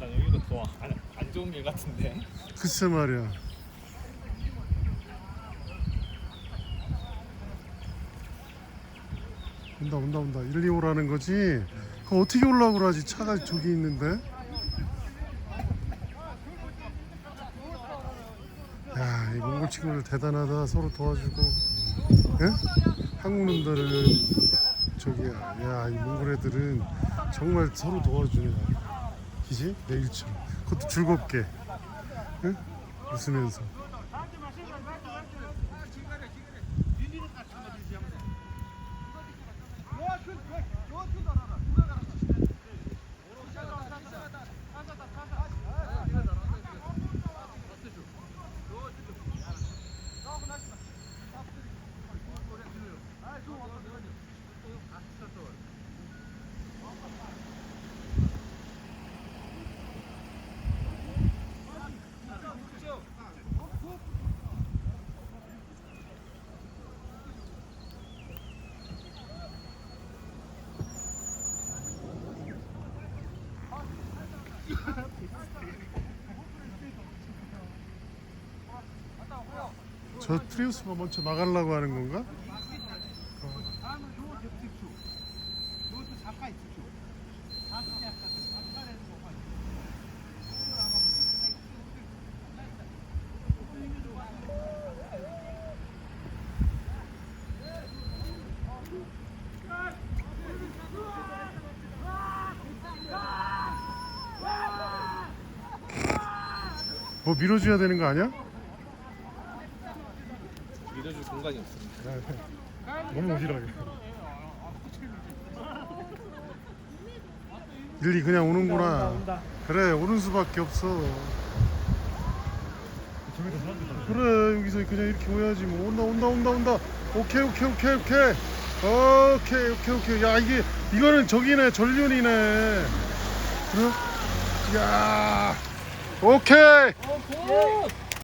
난 여기가 더 안, 안 좋은 길 같은데. 글쎄 말이야. 온다 온다 온다. 1, 2, 5라는 거지? 그거 어떻게 올라오고 그러지? 차가 저기 있는데 친구들 대단하다 서로 도와주고 예? 한국 놈들은 저기야 야이 몽골 애들은 정말 서로 도와주네 기지? 내일처럼 그것도 즐겁게 응? 웃으면서 저 프리우스가 먼저 나가려고 하는 건가? 뭐 밀어줘야 되는 거 아니야? 밀어줄 공간이 없습니다. 너무 오지랖해. 일리 그냥 오는구나. 그래 오는 수밖에 없어. 그래 여기서 그냥 이렇게 오야지 뭐 온다 온다 온다 온다. 오케이 오케이 오케이 오케이. 오케이 오케이 오케이. 야 이게 이거는 저기네 전륜이네. 그래? 야 오케이.